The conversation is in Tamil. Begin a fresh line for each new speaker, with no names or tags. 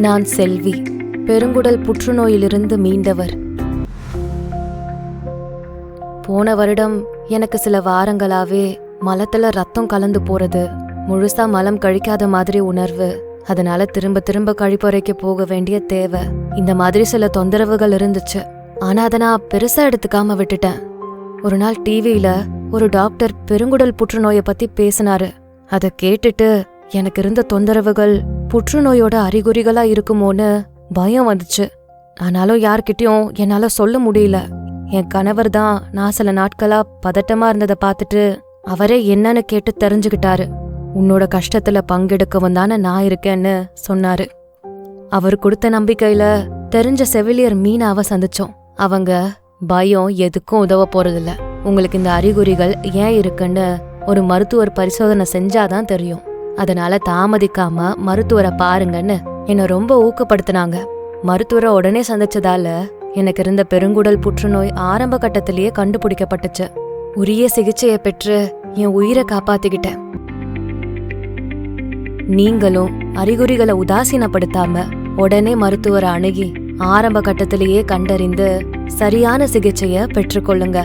நான் செல்வி. பெருங்குடல் புற்றுநோயிலிருந்து மீண்டவர். போன வருடம் எனக்கு சில வாரங்களாவே மலத்துல ரத்தம் கலந்து போறது முழுசா மலம் கழிக்காத மாதிரி உணர்வு. அதனால திரும்ப திரும்ப கழிப்பறைக்கு போக வேண்டிய தேவை. இந்த மாதிரி சில தொந்தரவுகள் இருந்துச்சு. ஆனா அதை நான் பெருசா எடுத்துக்காம விட்டுட்டேன். ஒரு நாள் டிவியில ஒரு டாக்டர் பெருங்குடல் புற்றுநோயை பத்தி பேசினாரு. அதை கேட்டுட்டு எனக்கு இருந்த தொந்தரவுகள் புற்றுநோயோட அறிகுறிகளா இருக்குமோன்னு பயம் வந்துச்சு. ஆனாலும் யார்கிட்டயும் என்னால சொல்ல முடியல. என் கணவர் தான் நான் சில நாட்களா பதட்டமா இருந்ததை பார்த்துட்டு அவரே என்னன்னு கேட்டு தெரிஞ்சுக்கிட்டாரு. உன்னோட கஷ்டத்துல பங்கெடுக்கவும் தானே நான் இருக்கேன்னு சொன்னாரு. அவர் கொடுத்த நம்பிக்கையில தெரிஞ்ச செவிலியர் மீனாவை சந்திச்சோம். அவங்க பயம் எதுக்கும் உதவ போறதில்ல. உங்களுக்கு இந்த அறிகுறிகள் ஏன் இருக்குன்னு ஒரு மருத்துவர் பரிசோதனை செஞ்சாதான் தெரியும். அதனால தாமதிக்காம மருத்துவரை பாருங்கன்னு என்னை ரொம்ப ஊக்கப்படுத்தினாங்க. மருத்துவரை உடனே சந்திச்சதால எனக்கு இருந்த பெருங்குடல் புற்றுநோய் ஆரம்ப கட்டத்திலேயே கண்டுபிடிக்கப்பட்டுச்சு. உரிய சிகிச்சையை பெற்று என் உயிரை காப்பாத்திக்கிட்டேன். நீங்களும் அறிகுறிகளை உதாசீனப்படுத்தாம உடனே மருத்துவரை அணுகி ஆரம்ப கட்டத்திலேயே கண்டறிந்து சரியான சிகிச்சையை பெற்றுக்கொள்ளுங்க.